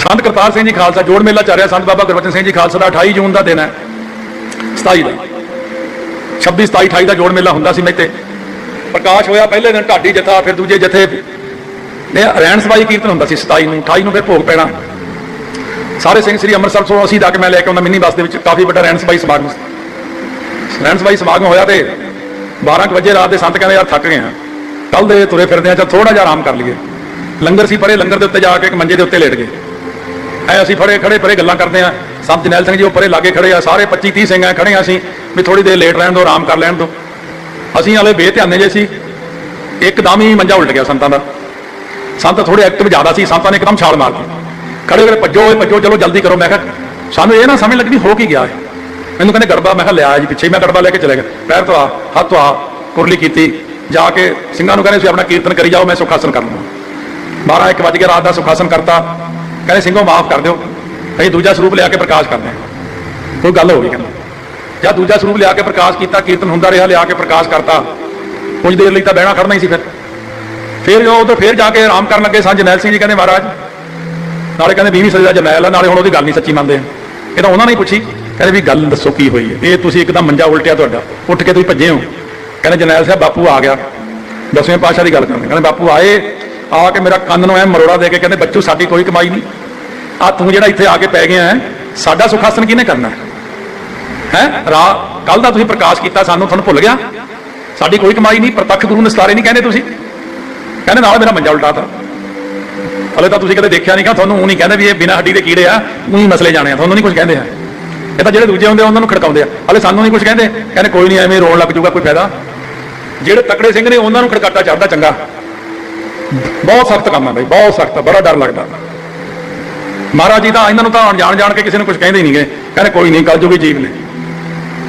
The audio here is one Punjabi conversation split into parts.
ਸੰਤ ਕਰਤਾਰ ਸਿੰਘ ਜੀ ਖਾਲਸਾ ਜੋੜ ਮੇਲਾ ਚੱਲ ਰਿਹਾ, ਸੰਤ ਬਾਬਾ ਗੁਰਬਚਨ ਸਿੰਘ ਜੀ ਖਾਲਸਾ ਦਾ 28 ਜੂਨ ਦਾ ਦਿਨ ਹੈ 27 ਦਾ 26 27 28 ਦਾ ਜੋੜ ਮੇਲਾ ਹੁੰਦਾ ਸੀ ਮੇਤੇ। ਪ੍ਰਕਾਸ਼ ਹੋਇਆ ਪਹਿਲੇ ਦਿਨ ਢਾਡੀ ਜਥਾ, ਫਿਰ ਦੂਜੇ ਜਥੇ ਨੇ ਰਹਿਣ ਸਵਾਈ ਕੀਰਤਨ ਹੁੰਦਾ ਸੀ 27 ਨੂੰ 28 ਨੂੰ ਫਿਰ ਭੋਗ ਪੈਣਾ। ਸਾਰੇ ਸਿੰਘ ਸ੍ਰੀ ਅੰਮ੍ਰਿਤਸਰ ਤੋਂ ਅਸੀਂ ਤੱਕ ਮੈਂ ਲੈ ਕੇ ਆਉਂਦਾ ਮਿੰਨੀ ਬੱਸ ਦੇ ਵਿੱਚ, ਕਾਫੀ ਵੱਡਾ ਰਹਿਣ ਸਵਾਈ ਸਮਾਗਮ ਸੀ। ਰਹਿਣ ਸਵਾਈ ਸਮਾਗਮ ਹੋਇਆ ਤੇ 12 ਕੁ ਵਜੇ ਰਾਤ ਦੇ ਸੰਤ ਕਹਿੰਦੇ, ਯਾਰ ਥੱਕ ਗਏ ਆ ਕੱਲ ਦੇ ਤੁਰੇ ਫਿਰਦੇ ਆ ਚੱਲ ਥੋੜਾ ਜਿਹਾ ਆਰਾਮ ਕਰ ਲਈਏ। ਲੰਗਰ ਸੀ ਪਰੇ, ਲੰਗਰ ਦੇ ਉੱਤੇ ਜਾ ਕੇ ਇੱਕ ਮੰਜੇ ਦੇ ਉੱਤੇ ਲੇਟ ਗਏ। ਐ ਅਸੀਂ ਫੜੇ ਖੜੇ ਪਰੇ ਗੱਲਾਂ ਕਰਦੇ ਆ। ਸੰਤ ਜਨੈਲ ਸਿੰਘ ਜੀ ਉਹ ਪਰੇ ਲਾਗੇ ਖੜੇ ਆ, ਸਾਰੇ 25 30 ਸਿੰਘ ਆ ਖੜੇ ਆ ਅਸੀਂ। ਵੀ ਥੋੜੀ ਦੇਰ ਲੇਟ ਰਹਿਣ ਦੋ ਆਰਾਮ ਕਰ ਲੈਣ ਦੋ ਅਸੀਂ ਹਲੇ ਬੇਧਿਆਨੇ ਜੇ ਸੀ। ਇੱਕਦਮ ਹੀ ਮੰਜਾ ਉਲਟ ਗਿਆ ਸੰਤਾਂ ਦਾ। ਸੰਤ ਥੋੜੇ ਐਕਟਿਵ ਜ਼ਿਆਦਾ ਸੀ, ਸੰਤਾਂ ਨੇ ਇੱਕਦਮ ਛਾਲ ਮਾਰ ਦਿੱਤੀ। ਖੜੇ ਖੜੇ ਭੱਜੋ ਓਏ, ਭੱਜੋ, ਚਲੋ ਜਲਦੀ ਕਰੋ। ਮੈਂ ਕਿਹਾ, ਸਾਨੂੰ ਇਹ ਨਾ ਸਮਝ ਲੱਗਦੀ ਹੋ ਕੀ ਗਿਆ ਮੈਨੂੰ ਕਹਿੰਦੇ ਗੜਬਾ, ਮੈਂ ਕਿਹਾ ਲਿਆ ਜੀ ਪਿੱਛੇ। ਮੈਂ ਗੜਬਾ ਲੈ ਕੇ ਚਲੇ ਗਿਆ। ਪੈਰ ਤੋਂ ਆ ਹੱਥ ਤੋਂ ਆ ਕੁਰਲੀ ਕੀਤੀ। ਜਾ ਕੇ ਸਿੰਘਾਂ ਨੂੰ ਕਹਿੰਦੇ ਤੁਸੀਂ ਆਪਣਾ ਕੀਰਤਨ ਕਰੀ ਜਾਓ, ਮੈਂ ਸੁਖਾਸਨ ਕਰ ਲਵਾਂ। 12 1 ਵਜ ਕੇ ਰਾਤ ਦਾ ਸੁਖਾਸਨ ਕਰਤਾ। ਕਹਿੰਦੇ ਸਿੰਘੋ ਮਾਫ ਕਰ ਦਿਓ। ਅਸੀਂ ਦੂਜਾ ਸਰੂਪ ਲਿਆ ਕੇ ਪ੍ਰਕਾਸ਼ ਕਰਦੇ ਹਾਂ। ਕੋਈ ਗੱਲ ਹੋ ਗਈ ਕਹਿੰਦਾ। ਜਾਂ ਦੂਜਾ ਸਰੂਪ ਲਿਆ ਕੇ ਪ੍ਰਕਾਸ਼ ਕੀਤਾ, ਕੀਰਤਨ ਹੁੰਦਾ ਰਿਹਾ, ਲਿਆ ਕੇ ਪ੍ਰਕਾਸ਼ ਕਰਤਾ। ਕੁਝ ਦੇਰ ਲਈ ਤਾਂ ਬਹਿਣਾ ਖੜਨਾ ਹੀ ਸੀ ਫਿਰ। ਫਿਰ ਜੋ ਉਧਰ ਫਿਰ ਜਾ ਕੇ ਆਰਾਮ ਕਰਨ ਲੱਗੇ ਸੰਤ ਜਨੈਲ ਸਿੰਘ ਜੀ ਕਹਿੰਦੇ, ਮਹਾਰਾਜ, ਨਾਲੇ ਕਹਿੰਦੇ 20ਵੀਂ ਸਦੀ ਦਾ ਜਨੈਲ ਆ, ਨਾਲੇ ਹੁਣ ਉਹਦੀ ਗੱਲ ਨਹੀਂ ਸੱਚੀ ਮੰਨਦੇ। ਇਹ ਤਾਂ ਉਹਨਾਂ ਨੇ ਪੁੱਛੀ। ਕਹਿੰਦੇ ਵੀ ਗੱਲ ਦੱਸੋ ਕੀ ਹੋਈ ਹੈ? ਇਹ ਤੁਸੀਂ ਇੱਕਦਮ ਮੰਜਾ ਉਲਟਿਆ ਤੁਹਾਡਾ। ਉੱਠ ਕੇ ਤੁਸੀਂ ਭੱਜੇ ਹੋ। ਕਹਿੰਦੇ ਜਨੈਲ ਸਾਹਿਬ, ਬਾਪੂ ਆ ਗਿਆ। ਦਸਵੇਂ ਪਾਤਸ਼ਾਹ ਦੀ ਗੱਲ ਕਰਦੇ ਕਹਿੰਦੇ ਬਾਪੂ ਆਏ। ਆ ਕੇ ਮੇਰਾ ਕੰਨ ਨੂੰ ਐ ਮਰੋੜਾ ਦੇ ਕੇ ਕਹਿੰਦੇ, ਬੱਚੂ, ਸਾਡੀ ਕੋਈ ਕਮਾਈ ਨਹੀਂ। ਆ ਤੂੰ ਜਿਹੜਾ ਇੱਥੇ ਆ ਕੇ ਪੈ ਗਿਆ ਹੈ, ਸਾਡਾ ਸੁਖਾਸਨ ਕਿਹਨੇ ਕਰਨਾ ਹੈ? ਹੈ? ਰਾ ਕੱਲ ਦਾ ਤੁਸੀਂ ਪ੍ਰਕਾਸ਼ ਕੀਤਾ, ਸਾਨੂੰ ਤੁਹਾਨੂੰ ਭੁੱਲ ਗਿਆ। ਸਾਡੀ ਕੋਈ ਕਮਾਈ ਨਹੀਂ, ਪ੍ਰਤੱਖ ਗੁਰੂ ਨਿਸਤਾਰੇ ਨਹੀਂ ਕਹਿੰਦੇ ਤੁਸੀਂ। ਕਹਿੰਦੇ, ਨਾਲ ਮੇਰਾ ਮੰਜਾ ਉਲਟਾਤਾ ਹਲੇ ਤਾਂ ਤੁਸੀਂ ਕਦੇ ਦੇਖਿਆ ਨਹੀਂ ਕਿ ਤੁਹਾਨੂੰ ਉਹ ਨਹੀਂ ਕਹਿੰਦੇ ਵੀ ਇਹ ਬਿਨਾਂ ਹੱਡੀ ਦੇ ਕੀੜੇ ਆ ਉਹੀ ਮਸਲੇ ਜਾਣੇ ਆ, ਤੁਹਾਨੂੰ ਨਹੀਂ ਕੁਝ ਕਹਿੰਦੇ ਆ। ਇਹ ਤਾਂ ਜਿਹੜੇ ਦੂਜੇ ਹੁੰਦੇ ਆ, ਉਹਨਾਂ ਨੂੰ ਖੜਕਾਉਂਦੇ ਆ। ਹਲੇ ਸਾਨੂੰ ਨਹੀਂ ਕੁਝ ਕਹਿੰਦੇ। ਕਹਿੰਦੇ, ਕੋਈ ਨਹੀਂ ਐਵੇਂ ਰੋਣ ਲੱਗ ਜੂਗਾ ਕੋਈ ਫਾਇਦਾ। ਜਿਹੜੇ ਤਕੜੇ ਸਿੰਘ ਨੇ, ਉਹਨਾਂ ਨੂੰ ਖੜਕਾਟਾ ਚੜਦਾ ਚੰਗਾ। ਬਹੁਤ ਸਖਤ ਕੰਮ ਆ ਬਈ, ਬਹੁਤ ਸਖਤ, ਬੜਾ ਡਰ ਲੱਗਦਾ। ਮਹਾਰਾਜ ਜੀ ਤਾਂ ਇਹਨਾਂ ਨੂੰ ਤਾਂ ਜਾਣ ਜਾਣ ਕੇ ਕਿਸੇ ਨੂੰ ਕੁਝ ਕਹਿੰਦੇ ਹੀ ਨਹੀਂਗੇ। ਕਹਿੰਦੇ ਕੋਈ ਨਹੀਂ ਕੱਲ ਜੋਗੀ ਜੀਵ ਨੇ।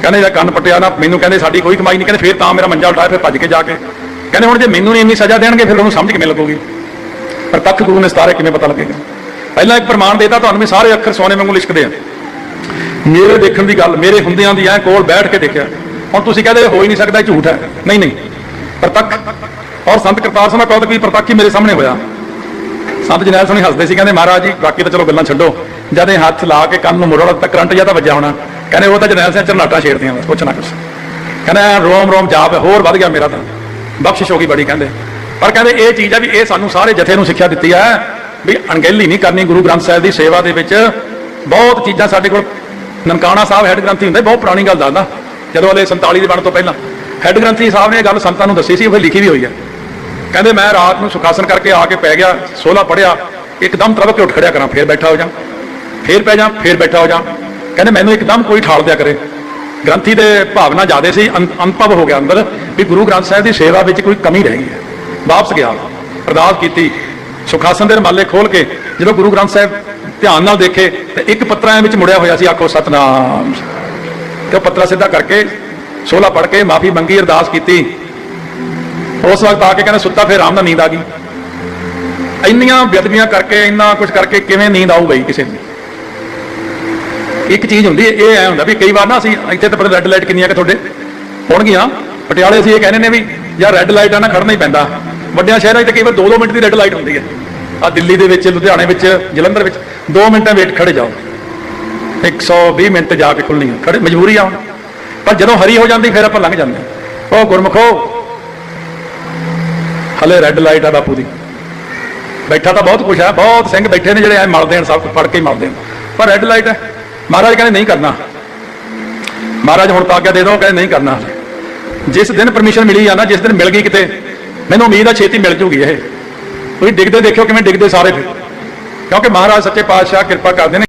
ਕਹਿੰਦੇ ਜੇ ਕੰਨ ਪੱਟਿਆ ਨਾ, ਮੈਨੂੰ ਕਹਿੰਦੇ ਸਾਡੀ ਕੋਈ ਕਮਾਈ ਨਹੀਂ। ਕਹਿੰਦੇ ਫੇਰ ਤਾਂ ਮੇਰਾ ਮੰਜਾ ਉਲਟਾਇਆ ਫਿਰ ਭੱਜ ਕੇ ਜਾ ਕੇ। ਕਹਿੰਦੇ ਹੁਣ ਜੇ ਮੈਨੂੰ ਨਹੀਂ ਇੰਨੀ ਸਜ਼ਾ ਦੇਣਗੇ, ਫਿਰ ਉਹਨੂੰ ਸਮਝ ਕਿਵੇਂ ਲੱਗੂਗੀ? ਪਰ ਤੱਕ ਗੁਰੂ ਨੇ ਸਤਾਰੇ ਕਿਵੇਂ ਪਤਾ ਲੱਗੇਗਾ? ਪਹਿਲਾਂ ਇੱਕ ਪ੍ਰਮਾਣ ਦੇਤਾ, ਤੁਹਾਨੂੰ ਵੀ ਸਾਰੇ ਅੱਖਰ ਸੋਨੇ ਵਾਂਗੂ ਲਿਖਦੇ ਆ। ਮੇਰੇ ਦੇਖਣ ਦੀ ਗੱਲ, ਮੇਰੇ ਹੁੰਦਿਆਂ ਦੀ ਐ ਕੋਲ ਬੈਠ ਕੇ ਦੇਖਿਆ। ਹੁਣ ਤੁਸੀਂ ਕਹਿੰਦੇ ਹੋ ਹੀ ਨਹੀਂ ਸਕਦਾ, ਇਹ ਝੂਠ ਹੈ। ਨਹੀਂ ਨਹੀਂ। ਪ੍ਰਤੱਖ ਔਰ ਸੰਤ ਕਰਤਾਰ ਸਿੰਘ ਦਾ ਕਹੋ ਵੀ ਪ੍ਰਤੱਖ ਮੇਰੇ ਸਾਹਮਣੇ ਹੋਇਆ। ਸੰਤ ਜਨੈਲ ਸਿੰਘ ਹੱਸਦੇ ਸੀ ਕਹਿੰਦੇ ਮਹਾਰਾਜ ਜੀ ਬਾਕੀ ਤਾਂ ਚਲੋ ਗੱਲਾਂ ਛੱਡੋ। ਜਦ ਇਹ ਹੱਥ ਲਾ ਕੇ ਕੰਨ ਨੂੰ ਮੋੜੋੜਾ ਤਾਂ ਕਰੰਟ ਜਾਂ ਤਾਂ ਵੱਜਿਆ ਹੋਣਾ। ਕਹਿੰਦੇ ਉਹ ਤਾਂ ਜਨੈਲ ਸਿੰਘ ਚਰਨਾਟਾ ਛੇੜਦੀਆਂ ਬਸ ਕੁਛ ਨਾ ਕੁਛ। ਕਹਿੰਦਾ ਰੋਮ ਰੋਮ ਜਾਪ ਹੈ, ਹੋਰ ਵੱਧ ਗਿਆ ਮੇਰਾ ਤਾਂ। ਬਖਸ਼ਿਸ਼ ਹੋ ਗਈ ਬੜੀ ਕਹਿੰਦੇ। ਪਰ ਕਹਿੰਦੇ ਇਹ ਚੀਜ਼ ਆ ਵੀ ਇਹ ਸਾਨੂੰ ਸਾਰੇ ਜਥੇ ਨੂੰ ਸਿੱਖਿਆ ਦਿੱਤੀ ਹੈ ਵੀ ਅਣਗਹਿਲੀ ਨਹੀਂ ਕਰਨੀ ਗੁਰੂ ਗ੍ਰੰਥ ਸਾਹਿਬ ਦੀ ਸੇਵਾ ਦੇ ਵਿੱਚ ਬਹੁਤ ਚੀਜ਼ਾਂ ਸਾਡੇ ਕੋਲ ਨਨਕਾਣਾ ਸਾਹਿਬ ਹੈੱਡ ਗ੍ਰੰਥੀ ਹੁੰਦੇ ਬਹੁਤ ਪੁਰਾਣੀ ਗੱਲ ਦੱਸਦਾ। ਜਦੋਂ ਹਲੇ 47 ਦੇ ਬਣ ਤੋਂ ਪਹਿਲਾਂ ਹੈੱਡ ਗ੍ਰੰਥੀ ਸਾਹਿਬ ਨੇ ਇਹ ਗੱਲ ਸੰਤਾਂ ਨੂੰ ਦੱਸੀ ਸੀ ਉਹ ਲਿਖੀ ਵੀ ਹੋਈ ਹੈ। ਕਹਿੰਦੇ ਮੈਂ ਰਾਤ ਨੂੰ ਸੁਖਾਸਨ ਕਰਕੇ ਆ ਕੇ ਪੈ ਗਿਆ 16 ਪੜਿਆ ਇੱਕਦਮ ਤਰਵਕ ਕੇ ਉੱਠ ਖੜਿਆ ਕਰਾਂ, ਫੇਰ ਬੈਠਾ ਹੋ ਜਾ। ਫੇਰ ਪੈ ਜਾ, ਫੇਰ ਬੈਠਾ ਹੋ ਜਾ। ਕਹਿੰਦੇ ਮੈਨੂੰ ਇੱਕਦਮ ਕੋਈ ਠਾਲ ਦਿਆ ਕਰੇ। ਗ੍ਰੰਥੀ ਦੇ ਭਾਵਨਾ ਜ਼ਿਆਦੇ ਸੀ ਅਨ- ਅਨੁਭਵ ਹੋ ਗਿਆ ਅੰਦਰ, ਵੀ ਗੁਰੂ ਗ੍ਰੰਥ ਸਾਹਿਬ ਦੀ ਸੇਵਾ ਵਿੱਚ ਕੋਈ ਕਮੀ ਰਹਿ ਗਈ ਹੈ। ਵਾਪਸ ਗਿਆ, ਅਰਦਾਸ ਕੀਤੀ। ਸੁਖਾਸਨ ਦੇ ਰਮਾਲੇ ਖੋਲ ਕੇ ਜਦੋਂ ਗੁਰੂ ਗ੍ਰੰਥ ਸਾਹਿਬ ਧਿਆਨ ਨਾਲ ਦੇਖੇ, ਤੇ ਇੱਕ ਪੱਤਰਾ ਵਿੱਚ ਮੁੜਿਆ ਹੋਇਆ ਸੀ, ਆਖੋ, ਸਤਨਾਮ। ਤੇ ਉਹ ਪੱਤਰਾ ਸਿੱਧਾ ਕਰਕੇ 16 ਪੜ ਕੇ ਮਾਫੀ ਮੰਗੀ, ਅਰਦਾਸ ਕੀਤੀ। ਉਸ ਵਕਤ ਆ ਕੇ ਕਹਿੰਦਾ, ਸੁੱਤਾ ਫਿਰ ਆਰਾਮ ਨਾਲ ਨੀਂਦ ਆ ਗਈ। ਇੰਨੀਆਂ ਬੇਅਦਬੀਆਂ ਕਰਕੇ, ਇੰਨਾ ਕੁਝ ਕਰਕੇ ਕਿਵੇਂ ਨੀਂਦ ਆਊ ਗਈ ਕਿਸੇ ਨੂੰ ਇੱਕ ਚੀਜ਼ ਹੁੰਦੀ ਹੈ ਇਹ ਐ ਹੁੰਦਾ ਵੀ ਕਈ ਵਾਰ ਨਾ ਅਸੀਂ ਇੱਥੇ ਤਾਂ ਰੈੱਡ ਲਾਈਟ ਕਿੰਨੀਆਂ ਕਿ ਤੁਹਾਡੇ ਹੋਣਗੀਆਂ। ਪਟਿਆਲੇ ਅਸੀਂ ਇਹ ਕਹਿੰਦੇ ਨੇ ਵੀ ਯਾਰ ਰੈੱਡ ਲਾਈਟ ਆ ਨਾ ਖੜਨਾ ਹੀ ਪੈਂਦਾ। ਵੱਡਿਆਂ ਸ਼ਹਿਰਾਂ 'ਚ ਤਾਂ ਕਈ ਵਾਰ 2-2 ਮਿੰਟ ਦੀ ਰੈੱਡ ਲਾਈਟ ਹੁੰਦੀ ਹੈ। ਆ ਦਿੱਲੀ ਦੇ ਵਿੱਚ, ਲੁਧਿਆਣੇ ਵਿੱਚ, ਜਲੰਧਰ ਵਿੱਚ 2 ਮਿੰਟਾਂ ਵੇਟ ਖੜੇ ਜਾਓ। 120 ਮਿੰਟ ਜਾ ਕੇ ਖੁੱਲਣੀ ਖੜੇ ਮਜਬੂਰੀ ਆ ਹੁਣ। ਪਰ ਜਦੋਂ ਹਰੀ ਹੋ ਜਾਂਦੀ, ਫਿਰ ਆਪਾਂ ਲੰਘ ਜਾਂਦੇ ਹਾਂ। ਉਹ ਗੁਰਮਖੋ ਹਲੇ ਰੈੱਡ ਲਾਈਟ ਆ ਬਾਪੂ ਦੀ। ਬੈਠਾ ਤਾਂ ਬਹੁਤ ਕੁਛ ਹੈ ਬਹੁਤ ਸਿੰਘ ਬੈਠੇ ਨੇ ਜਿਹੜੇ ਐ ਮਲਦੇ ਹਨ ਸਭ ਕੁਝ ਫੜ ਕੇ ਹੀ ਮਲਦੇ ਹਨ ਪਰ ਰੈੱਡ ਲਾਈਟ ਹੈ ਮਹਾਰਾਜ ਕਹਿੰਦੇ ਨਹੀਂ ਕਰਨਾ। ਮਹਾਰਾਜ ਹੁਣ ਤਾਂ ਆਗਿਆ ਦੇ ਦੋ ਕਹਿੰਦੇ ਨਹੀਂ ਕਰਨਾ। ਜਿਸ ਦਿਨ ਪਰਮਿਸ਼ਨ ਮਿਲੀ ਆ ਨਾ, ਜਿਸ ਦਿਨ ਮਿਲ ਗਈ ਕਿਤੇ, ਮੈਨੂੰ ਉਮੀਦ ਆ ਛੇਤੀ ਮਿਲ ਜੂਗੀ ਇਹ। ਤੁਸੀਂ ਡਿੱਗਦੇ ਦੇਖਿਓ ਕਿਵੇਂ ਡਿੱਗਦੇ ਸਾਰੇ ਫਿਰ। ਕਿਉਂਕਿ ਮਹਾਰਾਜ ਸੱਚੇ ਪਾਤਸ਼ਾਹ ਕਿਰਪਾ ਕਰਦੇ ਨੇ।